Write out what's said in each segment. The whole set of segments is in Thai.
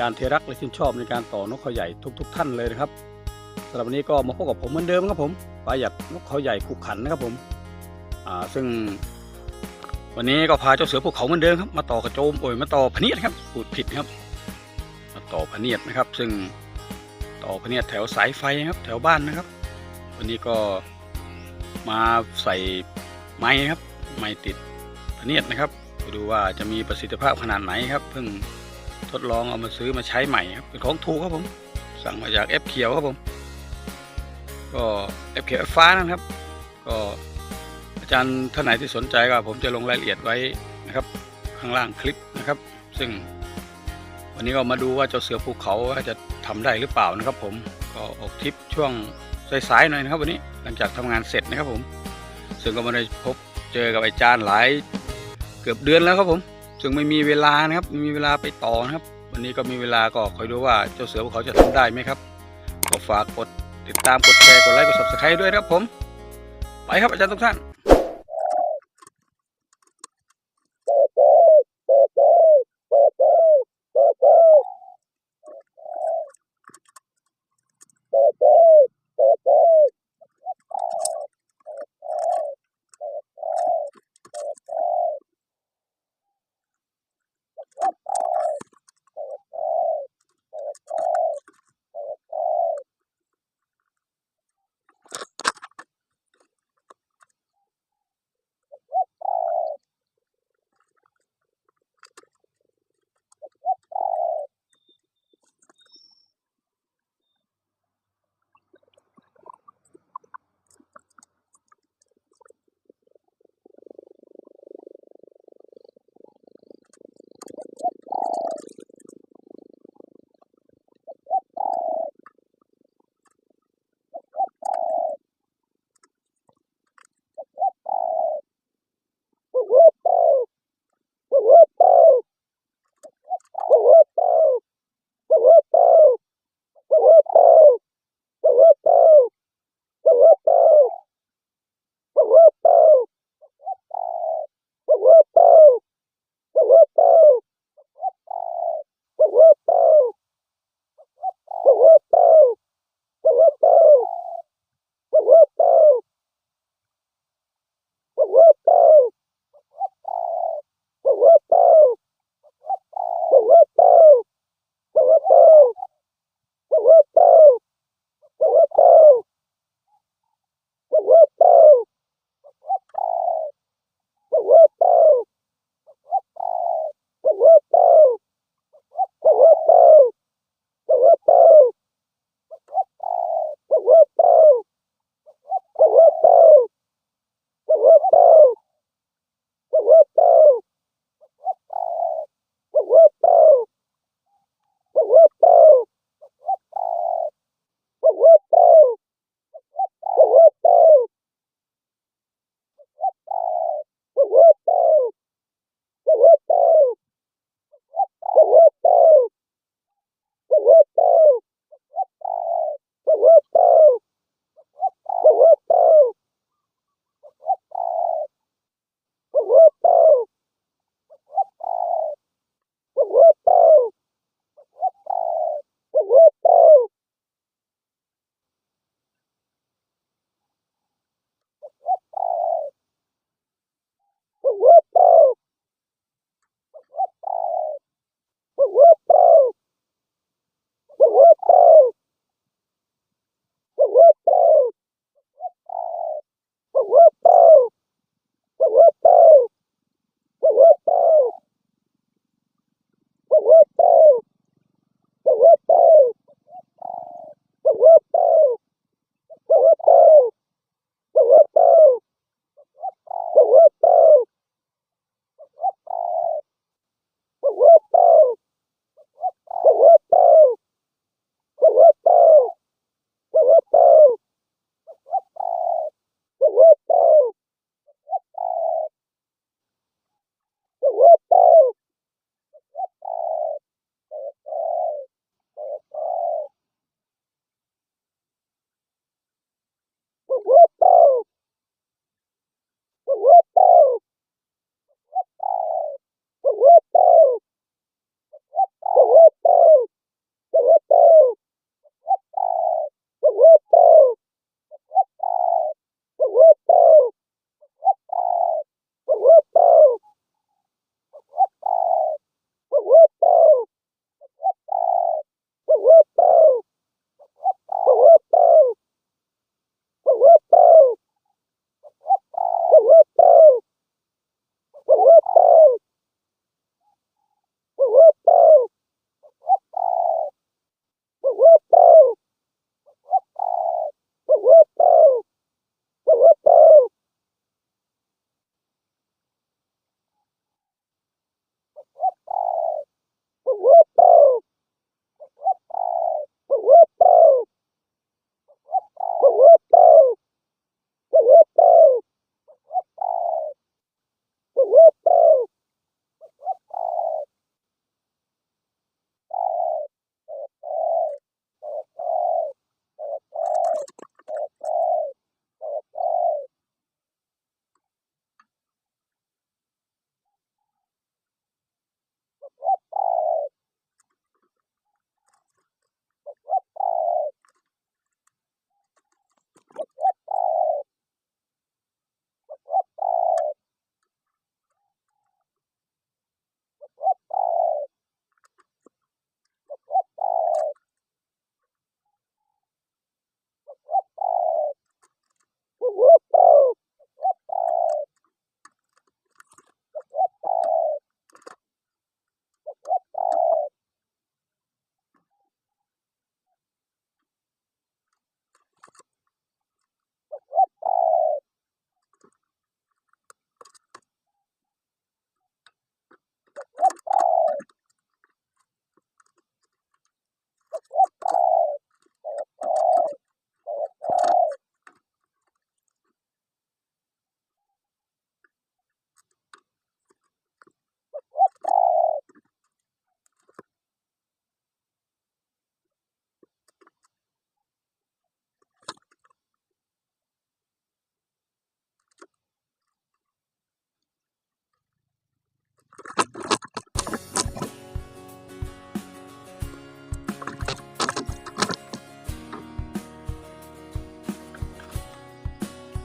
ครับอาจารย์เทรักและชื่นชอบในการต่อนกเขาใหญ่ทุกๆท่านเลยนะครับสำหรับวันนี้ก็มาพบกับผมเหมือนเดิมครับผมประหยัดนกเขาใหญ่ขุกขันนะครับผมอ่าซึ่ง วันนี้ก็พาเจ้าเสือภูเขาเหมือนเดิมครับมาต่อกระโจมโอ้ยมาต่อพเนียดครับพูดผิดครับ มาต่อพเนียดนะครับ ซึ่งต่อพเนียดแถวสายไฟครับ แถวบ้านนะครับ วันนี้ก็มาใส่ไม้ครับ ไม้ติดพเนียดนะครับดูว่าจะมีประสิทธิภาพขนาดไหนครับเพิ่ง ทดลองเอามาซื้อมาใช้ใหม่ครับเป็นของถูกครับผม สั่งมาจากเอฟเขียวครับผม ก็เอฟเขียวฟ้านะครับ ก็อาจารย์ท่านไหนที่สนใจก็ผมจะลงรายละเอียดไว้นะครับ ข้างล่างคลิปนะครับ ซึ่ง วันนี้ก็มาดูว่าเจ้าเสือภูเขาว่าจะทำได้หรือเปล่านะครับ ผมก็ออกทริปช่วงสายๆหน่อยนะครับ วันนี้หลังจากทำงานเสร็จนะครับผม ซึ่งก็มาได้พบเจอกับอาจารย์หลายเกือบเดือนแล้วครับผม ซึ่งไม่มีเวลานะครับไม่มีเวลาไปต่อนะครับ วันนี้ก็มีเวลาก็คอยดูว่าเจ้าเสือของเขาจะทำได้ไหมครับก็ฝากกดติดตามกดแชร์กดไลค์กด subscribe ด้วยนะครับผม ไปครับอาจารย์ทุกท่าน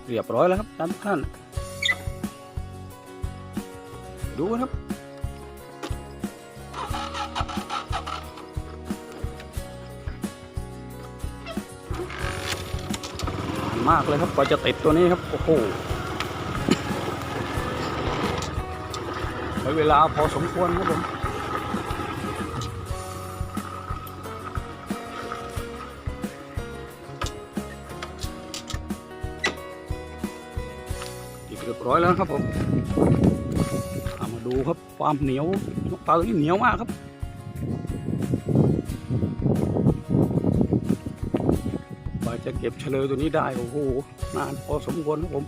เรียบร้อยแล้วครับท่านท่าน ดูครับ มากเลยครับกว่าจะติดตัวนี้ครับ โอ้โหใช้เวลาพอสมควรครับผม เรียบร้อยแล้วครับผมามาดูครับความเหนียวนกปลาตัวนี้เหนียวมากครับกว่าจะเก็บเฉลยตัวนี้ได้โอ้โหนานพอสมควรครับผม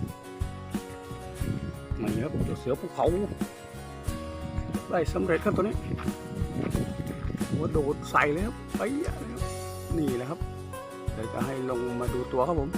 นี่ครับเจ้าเสือภูเขาได้สำเร็จครับตัวนี้หัวโดดใส่เลยครับไปอะเลยครับนี่แหละครับเดี๋ยวจะให้ลงมาดูตัวครับผม